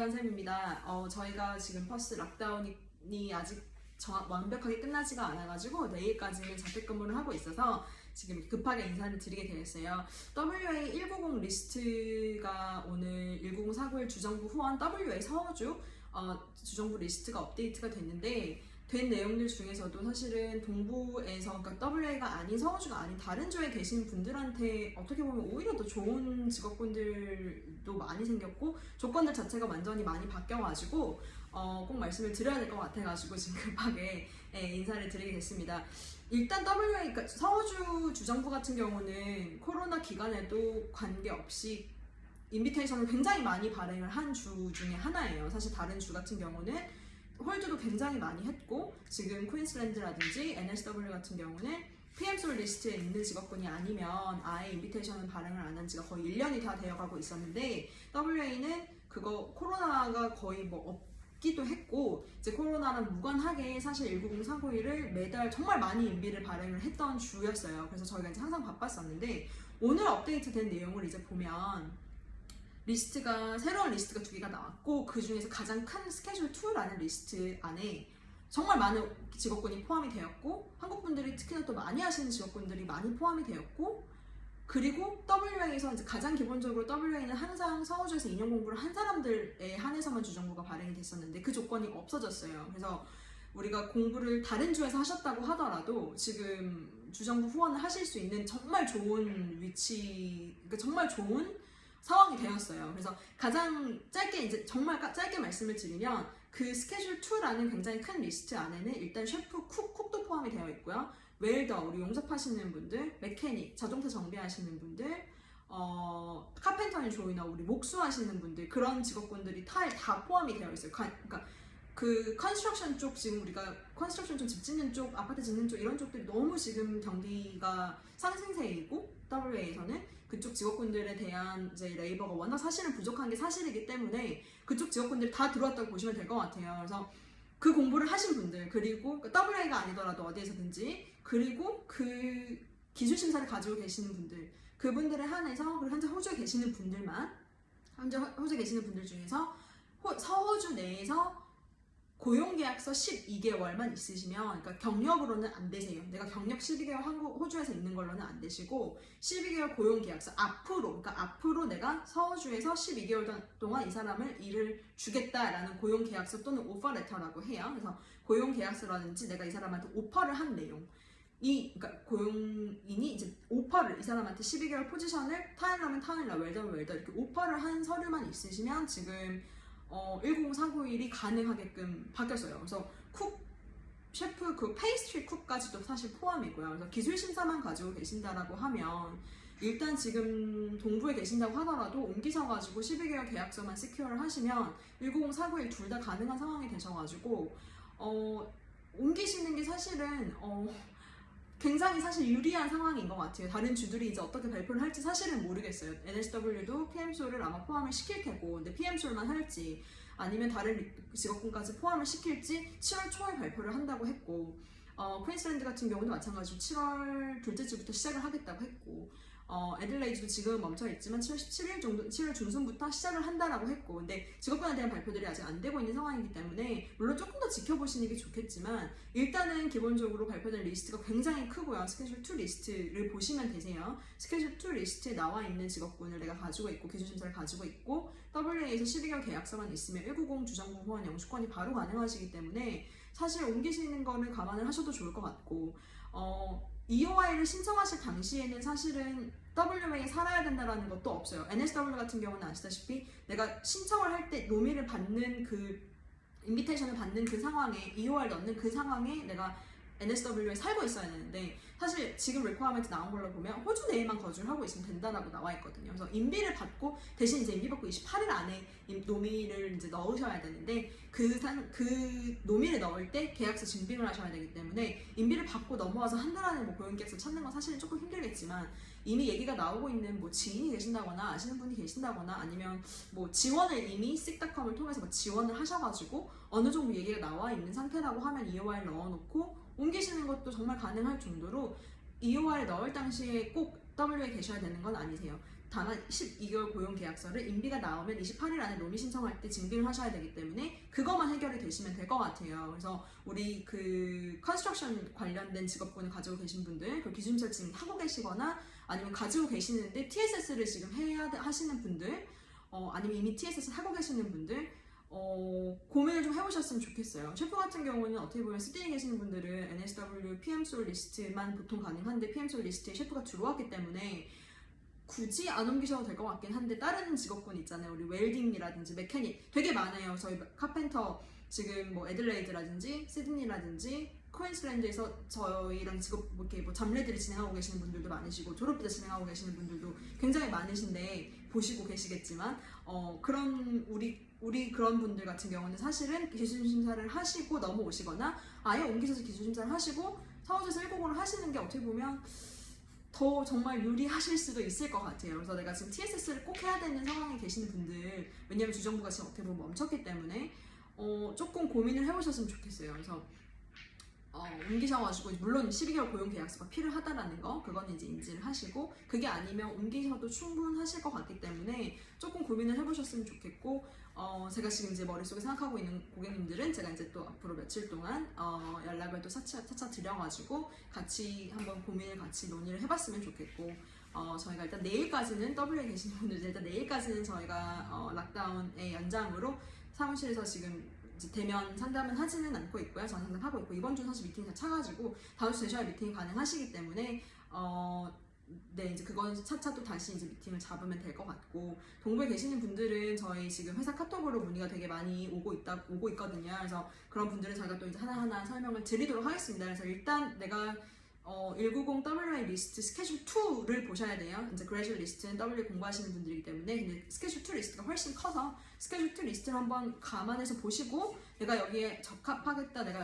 쌤입니다. 어, 저희가 지금 퍼스 락다운이 아직 정확, 완벽하게 끝나지가 않아가지고 내일까지는 자택근무를 하고 있어서 지금 급하게 인사를 드리게 되었어요. WA 190 리스트가 오늘 19049일 주정부 후원 WA 서어주 어, 주정부 리스트가 업데이트가 됐는데 된 내용들 중에서도 사실은 동부에서 그러니까 WA가 아닌 서어주가 아닌 다른 주에 계신 분들한테 어떻게 보면 오히려 더 좋은 직업군들도 많이 생겼고 조건들 자체가 완전히 많이 바뀌어가지고 어, 꼭 말씀을 드려야 될 것 같아가지고 지금 급하게 예, 인사를 드리게 됐습니다. 일단 WA 그러니까 서울주 주정부 같은 경우는 코로나 기간에도 관계없이 인비테이션을 굉장히 많이 발행을 한 주 중에 하나예요. 사실 다른 주 같은 경우는 홀드도 굉장히 많이 했고 지금 퀸슬랜드라든지 NSW 같은 경우는 PM솔 리스트에 있는 직업군이 아니면 아예 인비테이션을 발행을 안 한 지가 거의 1년이 다 되어가고 있었는데 WA는 그거 코로나가 거의 뭐 없기도 했고 이제 코로나랑 무관하게 사실 19039일을 매달 정말 많이 인비를 발행을 했던 주였어요. 그래서 저희가 이제 항상 바빴었는데 오늘 업데이트된 내용을 이제 보면 리스트가 새로운 리스트가 두 개가 나왔고 그 중에서 가장 큰 스케줄 2라는 리스트 안에 정말 많은 직업군이 포함이 되었고 한국 분들이 특히나 또 많이 하시는 직업군들이 많이 포함이 되었고 그리고 WA에서 이제 가장 기본적으로 WA는 항상 서울주에서 2년 공부를 한 사람들에 한해서만 주정부가 발행이 됐었는데 그 조건이 없어졌어요. 그래서 우리가 공부를 다른 주에서 하셨다고 하더라도 지금 주정부 후원을 하실 수 있는 정말 좋은 위치, 그러니까 정말 좋은 상황이 되었어요. 그래서 가장 짧게 이제 정말 까- 짧게 말씀을 드리면 그 스케줄 2라는 굉장히 큰 리스트 안에는 일단 셰프 쿡 쿡도 포함이 되어 있고요. 웰더 우리 용접하시는 분들, 메케닉 자동차 정비하시는 분들, 어 카펜터인 조이너 우리 목수하시는 분들 그런 직업군들이 다, 다 포함이 되어 있어요. 가- 그러니까 그 컨스트럭션 쪽 지금 우리가 컨스트럭션 좀집 짓는 쪽, 아파트 짓는 쪽 이런 쪽들이 너무 지금 경기가 상승세이고 WA에서는 그쪽 직업군들에 대한 이제 레이버가 워낙 사실은 부족한 게 사실이기 때문에 그쪽 직업군들이 다 들어왔다고 보시면 될 것 같아요. 그래서 그 공부를 하신 분들 그리고 WA가 아니더라도 어디에서든지 그리고 그 기술 심사를 가지고 계시는 분들 그분들에 한해서 그리고 현재 호주에 계시는 분들만 현재 호- 호주에 계시는 분들 중에서 호- 서호주 내에서 고용계약서 12개월만 있으시면 그러니까 경력으로는 안 되세요. 내가 경력 12개월 한국 호주에서 있는 걸로는 안 되시고 12개월 고용계약서 앞으로 그러니까 앞으로 내가 서호주에서 12개월 동- 동안 이 사람을 일을 주겠다라는 고용계약서 또는 오퍼레터라고 해요. 그래서 고용계약서라든지 내가 이 사람한테 오퍼를 한 내용 이 그러니까 고용인이 이제 오퍼를 이 사람한테 12개월 포지션을 타일러면 타일러, 웰더면 웰더 이렇게 오퍼를 한 서류만 있으시면 지금 어, 10491이 가능하게끔 바뀌었어요. 그래서 쿡 셰프 그 페이스트리 쿡까지도 사실 포함이고요. 그래서 기술 심사만 가지고 계신다라고 하면 일단 지금 동부에 계신다고 하더라도 옮기셔가지고 12개월 계약서만 시큐어를 하시면 19049일 둘다 가능한 상황이 되셔가지고 어, 옮기시는 게 사실은 어, 굉장히 사실 유리한 상황인 것 같아요. 다른 주들이 이제 어떻게 발표를 할지 사실은 모르겠어요. NSW도 PM솔을 아마 포함을 시킬 테고, 근데 PM솔만 할지 아니면 다른 리- 직업군까지 포함을 시킬지 7월 초에 발표를 한다고 했고, 어, 퀸슬랜드 같은 경우도 마찬가지로 7월 둘째 주부터 시작을 하겠다고 했고, 어, 애들레이드도 지금 멈춰 있지만 7월 17일 정도, 7월 중순부터 시작을 한다라고 했고, 근데 직업군에 대한 발표들이 아직 안 되고 있는 상황이기 때문에 물론 조금 더 지켜보시는 게 좋겠지만 일단은 기본적으로 발표된 리스트가 굉장히 크고요. 스케줄 2 리스트를 보시면 되세요. 스케줄 2 리스트에 나와 있는 직업군을 내가 가지고 있고 기술 심사를 가지고 있고 WA에서 12개월 계약서만 있으면 190 주정부 후원 영주권이 바로 가능하시기 때문에 사실 옮기시는 거는 감안을 하셔도 좋을 것 같고 어, EOI를 신청하실 당시에는 사실은 WA에 살아야 된다라는 것도 없어요. NSW 같은 경우는 아시다시피 내가 신청을 할 때 노미를 받는 그 인비테이션을 받는 그 상황에 EOR 넣는 그 상황에 내가 NSW에 살고 있어야 되는데 사실 지금 리퀘어먼트 나온 걸로 보면 호주 내에만 거주를 하고 있으면 된다라고 나와 있거든요. 그래서 인비를 받고 대신 이제 인비 받고 28일 안에 임- 노미를 이제 넣으셔야 되는데 그, 상, 그 노미를 넣을 때 계약서 증빙을 하셔야 되기 때문에 인비를 받고 넘어와서 한 달 안에 뭐 고용계약서 찾는 건 사실은 조금 힘들겠지만 이미 얘기가 나오고 있는 뭐 지인이 계신다거나 아시는 분이 계신다거나 아니면 뭐 지원을 이미 씩닷컴을 통해서 뭐 지원을 하셔가지고 어느 정도 얘기가 나와 있는 상태라고 하면 EOR 넣어놓고 옮기시는 것도 정말 가능할 정도로 EOR 넣을 당시에 꼭 W에 계셔야 되는 건 아니세요. 단한 12개월 고용 계약서를 임비가 나오면 28일 안에 논의 신청할 때 증빙을 하셔야 되기 때문에 그것만 해결이 되시면 될 것 같아요. 그래서 우리 그 컨스트럭션 관련된 직업군을 가지고 계신 분들, 그 기준설 지금 하고 계시거나 아니면 가지고 계시는데 TSS를 지금 해야 돼- 하시는 분들, 어, 아니면 이미 TSS 하고 계시는 분들, 어, 고민을 좀 해보셨으면 좋겠어요. 셰프 같은 경우는 어떻게 보면 스테이에 계시는 분들은 NSW PM솔 리스트만 보통 가능한데 PM솔 리스트에 셰프가 들어왔기 때문에 굳이 안 옮기셔도 될 것 같긴 한데 다른 직업군 있잖아요. 우리 웰딩이라든지 메카닉 되게 많아요. 저희 카펜터 지금 뭐 애들레이드라든지 시드니라든지 퀸슬랜드에서 저희랑 직업 뭐 이렇게 뭐 잠례들을 진행하고 계시는 분들도 많으시고 졸업비자 진행하고 계시는 분들도 굉장히 많으신데 보시고 계시겠지만 어 그런 우리 우리 그런 분들 같은 경우는 사실은 기술 심사를 하시고 넘어오시거나 아예 옮기셔서 기술 심사를 하시고 사무소에서 1공을 하시는 게 어떻게 보면 더 정말 유리하실 수도 있을 것 같아요. 그래서 내가 지금 TSS를 꼭 해야 되는 상황에 계시는 분들, 왜냐면 주정부가 지금 어떻게 보면 멈췄기 때문에 어, 조금 고민을 해보셨으면 좋겠어요. 그래서 어, 옮기셔가지고 물론 12개월 고용 계약서가 필요하다라는 거 그거는 이제 인지를 하시고 그게 아니면 옮기셔도 충분하실 것 같기 때문에 조금 고민을 해보셨으면 좋겠고 어, 제가 지금 이제 머릿속에 생각하고 있는 고객님들은 제가 이제 또 앞으로 며칠 동안 어, 연락을 또 차차, 차차 드려가지고 같이 한번 고민을 같이 논의를 해봤으면 좋겠고 어, 저희가 일단 내일까지는 W에 계시는 분들 일단 내일까지는 저희가 어, 락다운의 연장으로 사무실에서 지금 대면 상담은 하지는 않고 있고요. 저는 상담하고 있고 이번 주 사실 미팅이 다 차가지고 다음 주 되셔야 미팅이 가능하시기 때문에 어, 네 이제 그건 차차 또 다시 이제 미팅을 잡으면 될 것 같고 동부에 계시는 분들은 저희 지금 회사 카톡으로 문의가 되게 많이 오고 있다 오고 있거든요. 그래서 그런 분들은 저희가 또 이제 하나하나 설명을 드리도록 하겠습니다. 그래서 일단 내가 어, 190 WI 리스트 스케줄 2를 보셔야 돼요. 이제 그레이션 리스트는 W 공부하시는 분들이기 때문에 근데 스케줄 2 리스트가 훨씬 커서 스케줄 2 리스트를 한번 감안해서 보시고 내가 여기에 적합하겠다, 내가